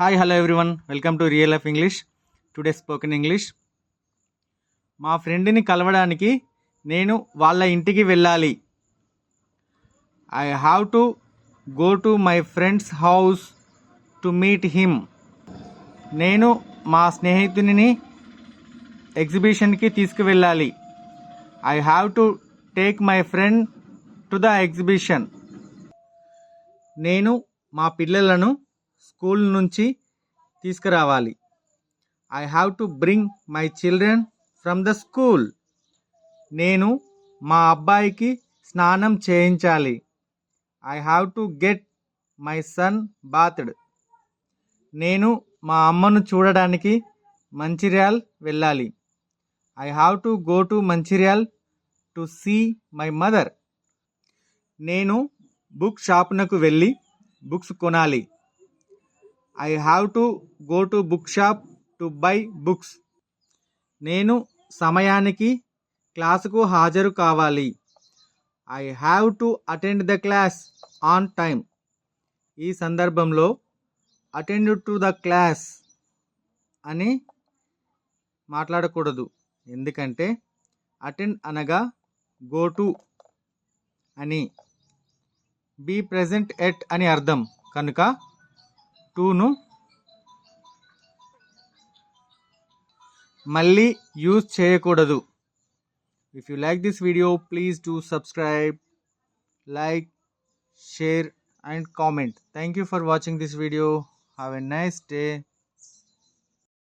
Hi hello everyone welcome to real life English today spoken English మా ఫ్రెండ్ని కలవడానికి నేను వాళ్ళ ఇంటికి వెళ్ళాలి. I have to go to my friend's house to meet him నేను మా స్నేహితుని ఎగ్జిబిషన్కి తీసుకువెళ్ళాలి. I have to take my friend to the exhibition నేను మా పిల్లలను స్కూల్ నుంచి తీసుకురావాలి. I have to bring my children from the school నేను మా అబ్బాయికి స్నానం చేయించాలి. I have to get my son bathed నేను మా అమ్మను చూడడానికి మంచిర్యాల్ వెళ్ళాలి. I have to go to Mancherial to see my mother నేను బుక్ షాప్నకు వెళ్ళి బుక్స్ కొనాలి. I have to go to book shop to buy books. నేను సమయానికి క్లాసుకు హాజరు కావాలి. I have to attend the class on time ఈ సందర్భంలో అటెండ్ టు ద క్లాస్ అని మాట్లాడకూడదు. ఎందుకంటే అటెండ్ అనగా గో టు అని. బీ ప్రెజెంట్ ఎట్ అని అర్థం. కనుక టూను. మళ్ళీ యూజ్ చేయకూడదు. If you like this video please do subscribe like share and comment thank you for watching this video have a nice day